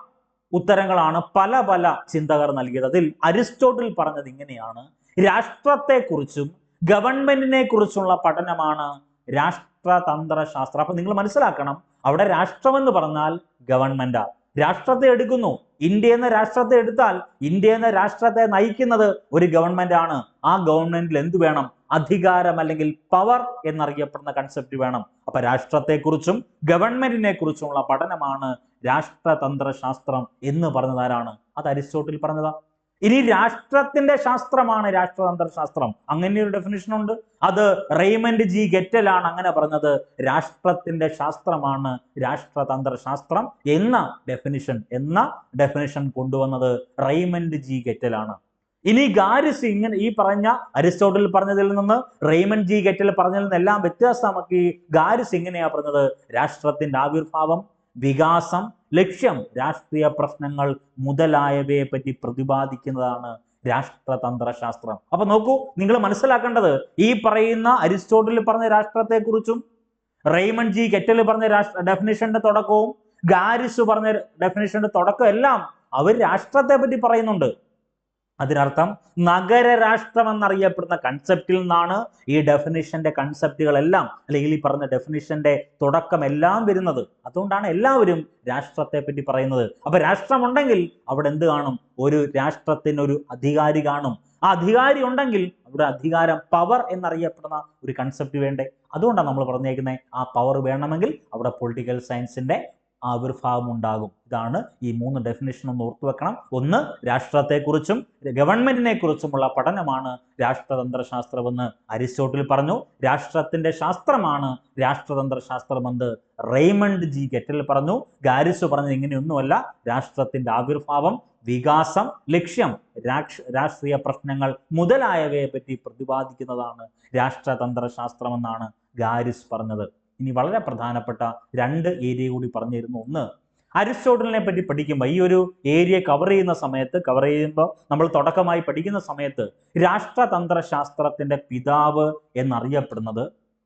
ഉത്തരങ്ങളാണ് പല പല ചിന്തകർ നൽകിയത്. അതിൽ അരിസ്റ്റോട്ടിൽ പറഞ്ഞത് ഇങ്ങനെയാണ്. രാഷ്ട്രത്തെക്കുറിച്ചും ഗവൺമെന്റിനെ കുറിച്ചുള്ള പഠനമാണ് രാഷ്ട്രതന്ത്ര ശാസ്ത്രം അപ്പൊ നിങ്ങൾ മനസ്സിലാക്കണം അവിടെ രാഷ്ട്രം എന്ന് പറഞ്ഞാൽ ഗവൺമെന്റാ. രാഷ്ട്രത്തെ എടുക്കുന്നു. ഇന്ത്യ എന്ന രാഷ്ട്രത്തെ എടുത്താൽ ഇന്ത്യ എന്ന രാഷ്ട്രത്തെ നയിക്കുന്നത് ഒരു ഗവൺമെന്റ് ആണ് ആ ഗവൺമെന്റിൽ എന്ത് വേണം? അധികാരം അല്ലെങ്കിൽ പവർ എന്നറിയപ്പെടുന്ന കൺസെപ്റ്റ് വേണം. അപ്പൊ രാഷ്ട്രത്തെക്കുറിച്ചും ഗവൺമെന്റിനെ കുറിച്ചുമുള്ള പഠനമാണ് രാഷ്ട്രതന്ത്രശാസ്ത്രം എന്ന് പറഞ്ഞതാരാണ്? അത് അരിസ്റ്റോട്ടിൽ പറഞ്ഞതാ. ഇനി രാഷ്ട്രത്തിന്റെ ശാസ്ത്രമാണ് രാഷ്ട്രതന്ത്രശാസ്ത്രം. അങ്ങനെ ഒരു ഡെഫിനിഷൻ ഉണ്ട്. അത് റെയ്മൻഡ് ജി ഗെറ്റലാണ് അങ്ങനെ പറഞ്ഞത്. രാഷ്ട്രത്തിന്റെ ശാസ്ത്രമാണ് രാഷ്ട്രതന്ത്രശാസ്ത്രം എന്ന ഡെഫിനിഷൻ എന്ന ഡെഫിനിഷൻ കൊണ്ടുവന്നത് റെയ്മൻഡ് ജി ഗെറ്റലാണ്. ഇനി ഗാരിസ് ഇങ്ങനെ ഈ പറഞ്ഞ അരിസ്റ്റോട്ടിൽ പറഞ്ഞതിൽ നിന്ന് റെയ്മൻ ജി ഗെറ്റൽ പറഞ്ഞതിൽ നിന്നെല്ലാം വ്യത്യാസമാക്കി ഗാരിസ് ഇങ്ങനെയാ പറഞ്ഞത്. രാഷ്ട്രത്തിന്റെ ആവിർഭാവം വികാസം ലക്ഷ്യം രാഷ്ട്രീയ പ്രശ്നങ്ങൾ മുതലായവയെ പറ്റി പ്രതിപാദിക്കുന്നതാണ് രാഷ്ട്രതന്ത്രശാസ്ത്രം. അപ്പൊ നോക്കൂ നിങ്ങൾ മനസ്സിലാക്കേണ്ടത് ഈ പറയുന്ന അരിസ്റ്റോട്ടിൽ പറഞ്ഞ രാഷ്ട്രത്തെക്കുറിച്ചും റെയ്മൺ ജി കെറ്റൽ പറഞ്ഞ രാഷ്ട്ര ഡെഫിനിഷന്റെ തുടക്കവും ഗാരിസ് പറഞ്ഞ ഡെഫിനിഷന്റെ തുടക്കം എല്ലാം അവർ രാഷ്ട്രത്തെ പറ്റി പറയുന്നുണ്ട്. അതിനർത്ഥം നഗര രാഷ്ട്രം എന്നറിയപ്പെടുന്ന കൺസെപ്റ്റിൽ നിന്നാണ് ഈ ഡെഫിനിഷന്റെ കൺസെപ്റ്റുകളെല്ലാം അല്ലെങ്കിൽ ഈ പറഞ്ഞ ഡെഫിനിഷന്റെ തുടക്കം എല്ലാം വരുന്നത്. അതുകൊണ്ടാണ് എല്ലാവരും രാഷ്ട്രത്തെ പറ്റി പറയുന്നത്. അപ്പൊ രാഷ്ട്രമുണ്ടെങ്കിൽ അവിടെ എന്ത് കാണും? ഒരു രാഷ്ട്രത്തിന് ഒരു അധികാരി കാണും. ആ അധികാരി ഉണ്ടെങ്കിൽ അവിടെ അധികാരം പവർ എന്നറിയപ്പെടുന്ന ഒരു കൺസെപ്റ്റ് വേണ്ടേ? അതുകൊണ്ടാണ് നമ്മൾ പറഞ്ഞേക്കുന്നത് ആ പവർ വേണമെങ്കിൽ അവിടെ പൊളിറ്റിക്കൽ സയൻസിന്റെ ആവിർഭാവം ഉണ്ടാകും ഇതാണ് ഈ മൂന്ന് ഡെഫിനേഷൻ ഒന്ന് ഓർത്തു വെക്കണം. ഒന്ന് രാഷ്ട്രത്തെക്കുറിച്ചും ഗവൺമെന്റിനെ കുറിച്ചുമുള്ള പഠനമാണ് രാഷ്ട്രതന്ത്ര ശാസ്ത്രമെന്ന് അരിസ്റ്റോട്ടിൽ പറഞ്ഞു. രാഷ്ട്രത്തിന്റെ ശാസ്ത്രമാണ് രാഷ്ട്രതന്ത്ര ശാസ്ത്രമെന്ന് റെയ്മണ്ട് ജി ഗെറ്റൽ പറഞ്ഞു. ഗാരിസ് പറഞ്ഞു ഇങ്ങനെയൊന്നുമല്ല. രാഷ്ട്രത്തിന്റെ ആവിർഭാവം വികാസം ലക്ഷ്യം രാഷ്ട്രീയ പ്രശ്നങ്ങൾ മുതലായവയെ പറ്റി പ്രതിപാദിക്കുന്നതാണ് രാഷ്ട്രതന്ത്ര ശാസ്ത്രമെന്നാണ് ഗാരിസ് പറഞ്ഞത്. ഇനി വളരെ പ്രധാനപ്പെട്ട രണ്ട് ഏരിയ കൂടി പറഞ്ഞു പറഞ്ഞിരുന്നു. ഒന്ന് അരിസ്റ്റോട്ടലിനെ പറ്റി പഠിക്കുമ്പോൾ ഈ ഒരു ഏരിയ കവർ ചെയ്യുന്ന സമയത്ത് കവർ ചെയ്യുമ്പോൾ നമ്മൾ തുടക്കമായി പഠിക്കുന്ന സമയത്ത് രാഷ്ട്രതന്ത്ര ശാസ്ത്രത്തിന്റെ പിതാവ് എന്നറിയപ്പെടുന്നത്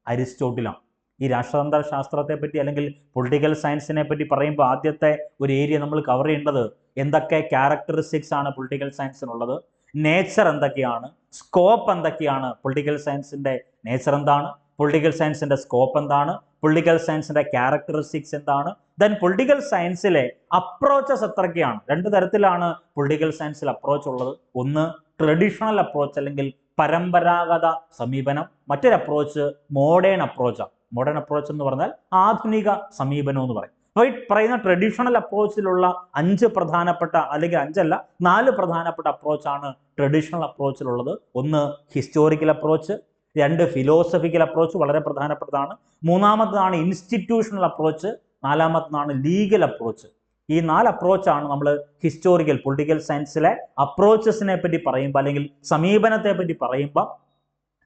അരിസ്റ്റോട്ടിലാണ്. ഈ രാഷ്ട്രതന്ത്ര ശാസ്ത്രത്തെ പറ്റി അല്ലെങ്കിൽ പൊളിറ്റിക്കൽ സയൻസിനെ പറ്റി പറയുമ്പോൾ ആദ്യത്തെ ഒരു ഏരിയ നമ്മൾ കവർ ചെയ്യേണ്ടത് എന്തൊക്കെ ക്യാരക്ടറിസ്റ്റിക്സ് ആണ് പൊളിറ്റിക്കൽ സയൻസിനുള്ളത് നേച്ചർ എന്തൊക്കെയാണ്? സ്കോപ്പ് എന്തൊക്കെയാണ്? പൊളിറ്റിക്കൽ സയൻസിന്റെ നേച്ചർ എന്താണ്? പൊളിറ്റിക്കൽ സയൻസിന്റെ സ്കോപ്പ് എന്താണ്? പൊളിറ്റിക്കൽ സയൻസിന്റെ ക്യാരക്ടറിസ്റ്റിക്സ് എന്താണ്? ദെൻ പൊളിറ്റിക്കൽ സയൻസിലെ അപ്രോച്ചസ് എത്രയൊക്കെയാണ്? രണ്ട് തരത്തിലാണ് പൊളിറ്റിക്കൽ സയൻസിൽ അപ്രോച്ച് ഉള്ളത്. ഒന്ന് ട്രഡീഷണൽ അപ്രോച്ച് അല്ലെങ്കിൽ പരമ്പരാഗത സമീപനം. മറ്റൊരു അപ്രോച്ച് മോഡേൺ അപ്രോച്ചാണ് മോഡേൺ അപ്രോച്ച് എന്ന് പറഞ്ഞാൽ ആധുനിക സമീപനം എന്ന് പറയും. അപ്പോൾ ഈ പറയുന്ന ട്രഡീഷണൽ അപ്രോച്ചിലുള്ള അഞ്ച് പ്രധാനപ്പെട്ട അല്ലെങ്കിൽ അഞ്ചല്ല നാല് പ്രധാനപ്പെട്ട അപ്രോച്ചാണ് ട്രഡീഷണൽ അപ്രോച്ചിലുള്ളത് ഒന്ന് ഹിസ്റ്റോറിക്കൽ അപ്രോച്ച് രണ്ട് ഫിലോസഫിക്കൽ അപ്രോച്ച് വളരെ പ്രധാനപ്പെട്ടതാണ്. മൂന്നാമത്തതാണ് ഇൻസ്റ്റിറ്റ്യൂഷണൽ അപ്രോച്ച് നാലാമത്തതാണ് ലീഗൽ അപ്രോച്ച് ഈ നാല് അപ്രോച്ചാണ് നമ്മൾ ഹിസ്റ്റോറിക്കൽ പൊളിറ്റിക്കൽ സയൻസിലെ അപ്രോച്ചസിനെ പറ്റി പറയുമ്പോൾ അല്ലെങ്കിൽ സമീപനത്തെ പറ്റി പറയുമ്പോൾ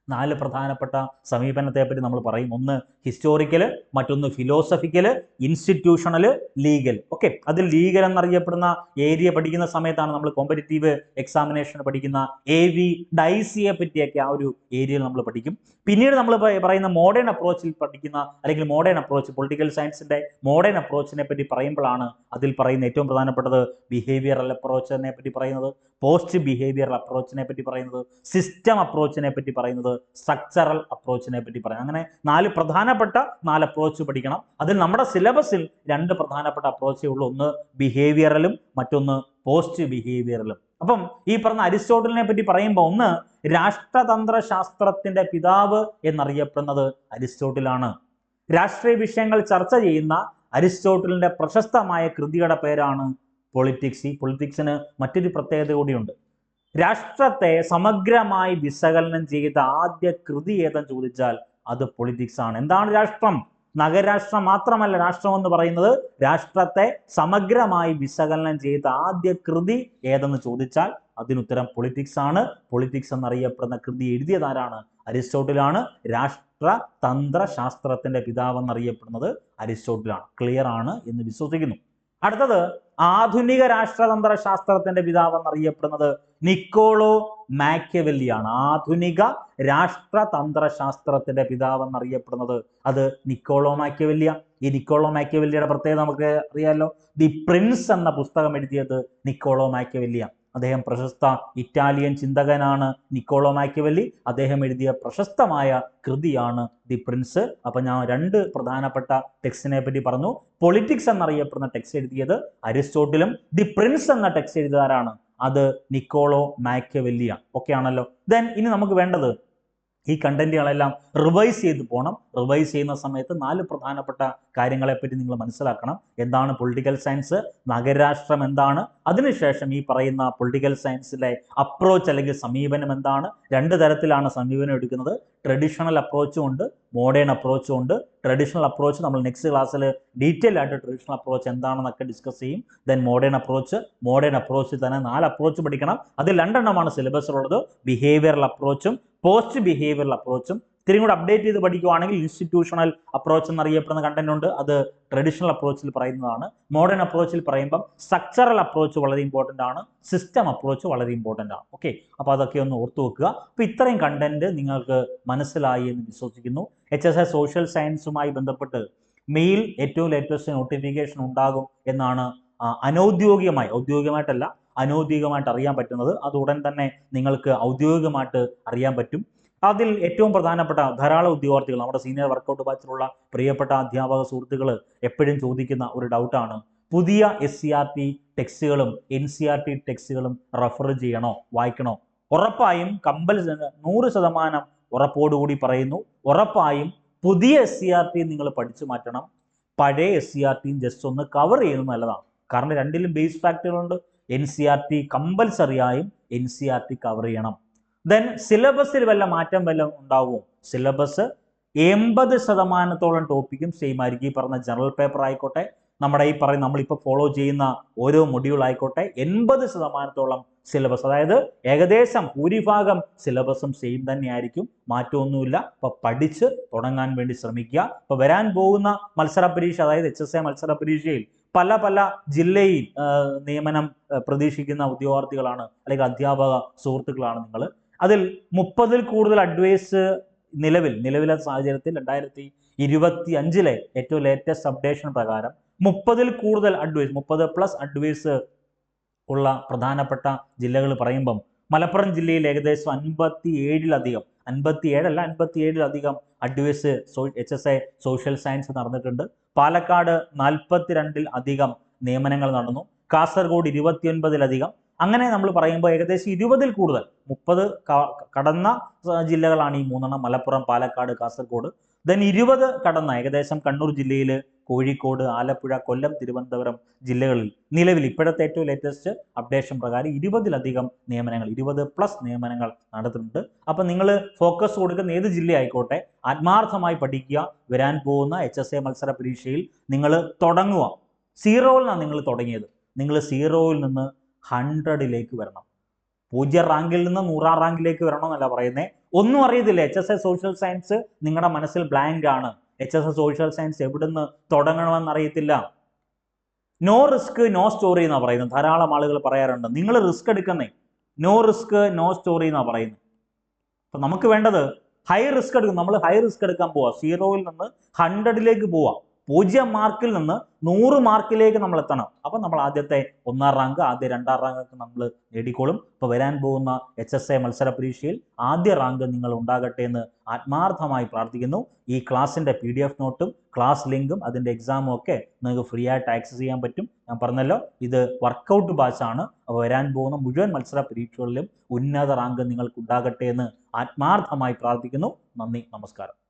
നാല് പ്രധാനപ്പെട്ട സമീപനത്തെപ്പറ്റി നമ്മൾ പറയും. ഒന്ന് ഹിസ്റ്റോറിക്കൽ മറ്റൊന്ന് ഫിലോസഫിക്കൽ ഇൻസ്റ്റിറ്റ്യൂഷണൽ ലീഗൽ ഓക്കെ അതിൽ ലീഗൽ എന്നറിയപ്പെടുന്ന ഏരിയ പഠിക്കുന്ന സമയത്താണ് നമ്മൾ കോമ്പറ്റേറ്റീവ് എക്സാമിനേഷൻ പഠിക്കുന്ന എ വി ഡൈസിയെ പറ്റിയൊക്കെ ആ ഒരു ഏരിയയിൽ നമ്മൾ പഠിക്കും. പിന്നീട് നമ്മൾ പറയുന്ന മോഡേൺ അപ്രോച്ചിൽ പഠിക്കുന്ന അല്ലെങ്കിൽ മോഡേൺ അപ്രോച്ച് പൊളിറ്റിക്കൽ സയൻസിന്റെ മോഡേൺ അപ്രോച്ചിനെ പറ്റി പറയുമ്പോഴാണ് അതിൽ പറയുന്ന ഏറ്റവും പ്രധാനപ്പെട്ടത് ബിഹേവിയറൽ അപ്രോച്ചിനെ പറ്റി പറയുന്നത് പോസ്റ്റ് ബിഹേവിയറൽ അപ്രോച്ചിനെ പറ്റി പറയുന്നത് സിസ്റ്റം അപ്രോച്ചിനെ പറ്റി പറയുന്നത് സ്ട്രക്ചറൽ അപ്രോച്ചിനെ പറ്റി പറയാം. അങ്ങനെ നാല് പ്രധാനപ്പെട്ട നാല് അപ്രോച്ച് പഠിക്കണം. അതിൽ നമ്മുടെ സിലബസിൽ രണ്ട് പ്രധാനപ്പെട്ട അപ്രോച്ചേ ഉള്ളൂ. ഒന്ന് ബിഹേവിയറലും മറ്റൊന്ന് പോസ്റ്റ് ബിഹേവിയറലും അപ്പം ഈ പറഞ്ഞ അരിസ്റ്റോട്ടലിനെ പറ്റി പറയുമ്പോൾ ഒന്ന് രാഷ്ട്രതന്ത്ര ശാസ്ത്രത്തിന്റെ പിതാവ് എന്നറിയപ്പെടുന്നത് അരിസ്റ്റോട്ടിലാണ്. രാഷ്ട്രീയ വിഷയങ്ങൾ ചർച്ച ചെയ്യുന്ന അരിസ്റ്റോട്ടലിന്റെ പ്രശസ്തമായ കൃതിയുടെ പേരാണ് പൊളിറ്റിക്സ് ഈ പൊളിറ്റിക്സിന് മറ്റൊരു പ്രത്യേകത കൂടിയുണ്ട്. രാഷ്ട്രത്തെ സമഗ്രമായി വിശകലനം ചെയ്ത ആദ്യ കൃതി ഏതെന്ന് ചോദിച്ചാൽ അത് പൊളിറ്റിക്സ് ആണ്. എന്താണ് രാഷ്ട്രം? നഗരാഷ്ട്രം മാത്രമല്ല രാഷ്ട്രം എന്ന് പറയുന്നത്. രാഷ്ട്രത്തെ സമഗ്രമായി വിശകലനം ചെയ്ത ആദ്യ കൃതി ഏതെന്ന് ചോദിച്ചാൽ അതിനുത്തരം പൊളിറ്റിക്സ് ആണ്. പൊളിറ്റിക്സ് എന്നറിയപ്പെടുന്ന കൃതി എഴുതിയതാരാണ് അരിസ്റ്റോട്ടിലാണ്. രാഷ്ട്ര തന്ത്ര ശാസ്ത്രത്തിന്റെ പിതാവ് എന്നറിയപ്പെടുന്നത് അരിസ്റ്റോട്ടിലാണ്. ക്ലിയർ ആണ് എന്ന് വിശ്വസിക്കുന്നു. അടുത്തത് ആധുനിക രാഷ്ട്രതന്ത്ര ശാസ്ത്രത്തിന്റെ പിതാവ് എന്നറിയപ്പെടുന്നത് നിക്കോളോ മാക്യവെല്ലിയാണ്. ആധുനിക രാഷ്ട്രതന്ത്ര ശാസ്ത്രത്തിന്റെ പിതാവ് എന്നറിയപ്പെടുന്നത് അത് നിക്കോളോ മാക്യവെല്ലിയ. ഈ നിക്കോളോ മാക്യവെല്ലിയുടെ പ്രത്യേകത നമുക്ക് അറിയാലോ. ദി പ്രിൻസ് എന്ന പുസ്തകം എഴുതിയത് നിക്കോളോ മാക്യവെല്ലിയ. അദ്ദേഹം പ്രശസ്ത ഇറ്റാലിയൻ ചിന്തകനാണ് നിക്കോളോ മാക്യവെല്ലി. അദ്ദേഹം എഴുതിയ പ്രശസ്തമായ കൃതിയാണ് ദി പ്രിൻസ്. അപ്പൊ ഞാൻ രണ്ട് പ്രധാനപ്പെട്ട ടെക്സ്റ്റിനെ പറ്റി പറഞ്ഞു. പൊളിറ്റിക്സ് എന്നറിയപ്പെടുന്ന ടെക്സ്റ്റ് എഴുതിയത് അരിസ്റ്റോട്ടിലും ദി പ്രിൻസ് എന്ന ടെക്സ്റ്റ് എഴുതുകാരാണ് അത് നിക്കോളോ മാക്യവെല്ലിയ ഓക്കെ ആണല്ലോ. ദെൻ ഇനി നമുക്ക് വേണ്ടത് ഈ കണ്ടന്റുകളെല്ലാം റിവൈസ് ചെയ്ത് പോകണം റിവൈസ് ചെയ്യുന്ന സമയത്ത് നാല് പ്രധാനപ്പെട്ട കാര്യങ്ങളെപ്പറ്റി നിങ്ങൾ മനസ്സിലാക്കണം. എന്താണ് പൊളിറ്റിക്കൽ സയൻസ്? നഗരാഷ്ട്രം എന്താണ്? അതിനുശേഷം ഈ പറയുന്ന പൊളിറ്റിക്കൽ സയൻസിലെ അപ്രോച്ച് അല്ലെങ്കിൽ സമീപനം എന്താണ്? രണ്ട് തരത്തിലാണ് സമീപനം എടുക്കുന്നത്. ട്രഡീഷണൽ അപ്രോച്ചും ഉണ്ട് മോഡേൺ അപ്രോച്ചും ഉണ്ട്. ട്രഡീഷണൽ അപ്രോച്ച് നമ്മൾ നെക്സ്റ്റ് ക്ലാസ്സിൽ ഡീറ്റെയിൽ ആയിട്ട് ട്രഡീഷണൽ അപ്രോച്ച് എന്താണെന്നൊക്കെ ഡിസ്കസ് ചെയ്യും. ദെൻ മോഡേൺ അപ്രോച്ച് മോഡേൺ അപ്രോച്ചിൽ തന്നെ നാല് അപ്രോച്ച് പഠിക്കണം. അതിൽ രണ്ടെണ്ണമാണ് സിലബസിലുള്ളത് ബിഹേവിയറൽ അപ്രോച്ചും പോസ്റ്റ് ബിഹേവിയറൽ അപ്രോച്ചും ഇത്തിരി കൂടെ അപ്ഡേറ്റ് ചെയ്ത് പഠിക്കുവാണെങ്കിൽ ഇൻസ്റ്റിറ്റ്യൂഷണൽ അപ്രോച്ച് എന്നറിയപ്പെടുന്ന കണ്ടന്റ് ഉണ്ട്. അത് ട്രഡീഷണൽ അപ്രോച്ചിൽ പറയുന്നതാണ്. മോഡേൺ അപ്രോച്ചിൽ പറയുമ്പം സ്ട്രക്ചറൽ അപ്രോച്ച് വളരെ ഇമ്പോർട്ടന്റ് ആണ്. സിസ്റ്റം അപ്രോച്ച് വളരെ ഇമ്പോർട്ടന്റ് ആണ്. ഓക്കെ അപ്പോൾ അതൊക്കെ ഒന്ന് ഓർത്തു വെക്കുക. അപ്പോൾ ഇത്രയും കണ്ടന്റ് നിങ്ങൾക്ക് മനസ്സിലായി എന്ന് വിശ്വസിക്കുന്നു. എച്ച് എസ് എ സോഷ്യൽ സയൻസുമായി ബന്ധപ്പെട്ട് മെയിൽ ഏറ്റവും ലേറ്റസ്റ്റ് നോട്ടിഫിക്കേഷൻ ഉണ്ടാകും എന്നാണ് അനൌദ്യോഗികമായി ഔദ്യോഗികമായിട്ടല്ല അനൗദ്യോഗികമായിട്ട് അറിയാൻ പറ്റുന്നത്. അത് ഉടൻ തന്നെ നിങ്ങൾക്ക് ഔദ്യോഗികമായിട്ട് അറിയാൻ പറ്റും. അതിൽ ഏറ്റവും പ്രധാനപ്പെട്ട ധാരാളം ഉദ്യോഗാർത്ഥികൾ നമ്മുടെ സീനിയർ വർക്കൗട്ട് ബാച്ചിലുള്ള പ്രിയപ്പെട്ട അധ്യാപക സുഹൃത്തുക്കൾ എപ്പോഴും ചോദിക്കുന്ന ഒരു ഡൗട്ടാണ് പുതിയ എസ് സി ആർ ടി ടെക്സ്റ്റുകളും എൻ സി ആർ ടി ടെക്സ്റ്റുകളും റെഫർ ചെയ്യണോ വായിക്കണോ? ഉറപ്പായും കമ്പൽ നൂറ് ശതമാനം ഉറപ്പോടുകൂടി പറയുന്നു. ഉറപ്പായും പുതിയ എസ് സി ആർ ടി നിങ്ങൾ പഠിച്ചു മാറ്റണം. പഴയ എസ് സി ആർ ടിയും ജസ്റ്റ് ഒന്ന് കവർ ചെയ്യുന്നത് നല്ലതാണ്. കാരണം രണ്ടിലും ബേസ് ഫാക്ടറുകളുണ്ട് N C R T കമ്പൽസറിയായും N C R T cover ചെയ്യണം. ദെൻ സിലബസിൽ വല്ല മാറ്റം വല്ല ഉണ്ടാവും? സിലബസ് എൺപത് ശതമാനത്തോളം ടോപ്പിക്കും സെയിം ആയിരിക്കും. ഈ പറഞ്ഞ ജനറൽ പേപ്പർ ആയിക്കോട്ടെ നമ്മുടെ ഈ പറയുന്ന നമ്മളിപ്പോൾ ഫോളോ ചെയ്യുന്ന ഓരോ മൊഡ്യൂൾ ആയിക്കോട്ടെ എൺപത് ശതമാനത്തോളം സിലബസ് അതായത് ഏകദേശം ഭൂരിഭാഗം സിലബസും സെയിം തന്നെയായിരിക്കും. മാറ്റമൊന്നുമില്ല. അപ്പൊ പഠിച്ച് തുടങ്ങാൻ വേണ്ടി ശ്രമിക്കുക. അപ്പൊ വരാൻ പോകുന്ന മത്സര പരീക്ഷ അതായത് എച്ച് എസ് എ മത്സര പരീക്ഷയിൽ പല പല ജില്ലയിൽ നിയമനം പ്രതീക്ഷിക്കുന്ന ഉദ്യോഗാർത്ഥികളാണ് അല്ലെങ്കിൽ അധ്യാപക സുഹൃത്തുക്കളാണ് നിങ്ങൾ അതിൽ മുപ്പതിൽ കൂടുതൽ അഡ്വൈസ് നിലവിൽ നിലവിലെ സാഹചര്യത്തിൽ രണ്ടായിരത്തി ഇരുപത്തി അഞ്ചിലെ ഏറ്റവും ലേറ്റസ്റ്റ് അപ്ഡേഷൻ പ്രകാരം മുപ്പതിൽ കൂടുതൽ അഡ്വൈസ് മുപ്പത് പ്ലസ് അഡ്വൈസ് ഉള്ള പ്രധാനപ്പെട്ട ജില്ലകൾ പറയുമ്പം മലപ്പുറം ജില്ലയിൽ ഏകദേശം അൻപത്തി ഏഴിലധികം അൻപത്തി ഏഴല്ല അൻപത്തി ഏഴിലധികം advice H S A social science നടന്നിട്ടുണ്ട്. പാലക്കാട് നാൽപ്പത്തിരണ്ടിൽ അധികം നിയമനങ്ങൾ നടന്നു. കാസർഗോഡ് ഇരുപത്തിയൊൻപതിലധികം. അങ്ങനെ നമ്മൾ പറയുമ്പോൾ ഏകദേശം ഇരുപതിൽ കൂടുതൽ മുപ്പത് കടന്ന ജില്ലകളാണ് ഈ മൂന്നെണ്ണം. മലപ്പുറം പാലക്കാട് കാസർഗോഡ്. ദെൻ ഇരുപത് കടന്ന ഏകദേശം കണ്ണൂർ ജില്ലയിൽ കോഴിക്കോട് ആലപ്പുഴ കൊല്ലം തിരുവനന്തപുരം ജില്ലകളിൽ നിലവിൽ ഇപ്പോഴത്തെ ഏറ്റവും ലേറ്റസ്റ്റ് അപ്ഡേഷൻ പ്രകാരം ഇരുപതിലധികം നിയമനങ്ങൾ ഇരുപത് പ്ലസ് നിയമനങ്ങൾ നടത്തുന്നുണ്ട്. അപ്പം നിങ്ങൾ ഫോക്കസ് കൊടുക്കുന്ന ഏത് ജില്ല ആയിക്കോട്ടെ ആത്മാർത്ഥമായി പഠിക്കുക വരാൻ പോകുന്ന എച്ച് മത്സര പരീക്ഷയിൽ നിങ്ങൾ തുടങ്ങുക. സീറോയിൽ നിന്നാണ് നിങ്ങൾ തുടങ്ങിയത്. നിങ്ങൾ സീറോയിൽ നിന്ന് ഹൺഡ്രഡിലേക്ക് വരണം. പൂജ്യ റാങ്കിൽ നിന്ന് നൂറാം റാങ്കിലേക്ക് വരണം എന്നല്ല പറയുന്നത് ഒന്നും അറിയത്തില്ല. H S A social science നിങ്ങളുടെ മനസ്സിൽ ബ്ലാങ്ക് ആണ്. H S A social science എവിടുന്ന് തുടങ്ങണമെന്ന് അറിയത്തില്ല. നോ റിസ്ക് നോ സ്റ്റോറി എന്നാണ് പറയുന്നത്. ധാരാളം ആളുകൾ പറയാറുണ്ട്. നിങ്ങൾ റിസ്ക് എടുക്കുന്നേ. നോ റിസ്ക് നോ സ്റ്റോറി എന്നാണ് പറയുന്നത്. അപ്പൊ നമുക്ക് വേണ്ടത് ഹൈ റിസ്ക് എടുക്കും. നമ്മൾ ഹൈ റിസ്ക് എടുക്കാൻ പോവാം. സീറോയിൽ നിന്ന് ഹൺഡ്രഡിലേക്ക് പോവാ. പൂജ്യം മാർക്കിൽ നിന്ന് നൂറ് മാർക്കിലേക്ക് നമ്മൾ എത്തണം. അപ്പം നമ്മൾ ആദ്യത്തെ ഒന്നാം റാങ്ക് ആദ്യ രണ്ടാം റാങ്ക് ഒക്കെ നമ്മൾ നേടിക്കോളും. ഇപ്പോൾ വരാൻ പോകുന്ന എച്ച് എസ് എ മത്സര പരീക്ഷയിൽ ആദ്യ റാങ്ക് നിങ്ങൾ ഉണ്ടാകട്ടെ എന്ന് ആത്മാർത്ഥമായി പ്രാർത്ഥിക്കുന്നു. ഈ ക്ലാസ്സിന്റെ പി ഡി എഫ് നോട്ടും ക്ലാസ് ലിങ്കും അതിന്റെ എക്സാമും ഒക്കെ നിങ്ങൾക്ക് ഫ്രീ ആയിട്ട് ആക്സസ് ചെയ്യാൻ പറ്റും. ഞാൻ പറഞ്ഞല്ലോ ഇത് വർക്കൗട്ട് ബാച്ചാണ് വരാൻ പോകുന്ന മുഴുവൻ മത്സര പരീക്ഷകളിലും ഉന്നത റാങ്ക് നിങ്ങൾക്ക് ഉണ്ടാകട്ടെ എന്ന് ആത്മാർത്ഥമായി പ്രാർത്ഥിക്കുന്നു. നന്ദി നമസ്കാരം.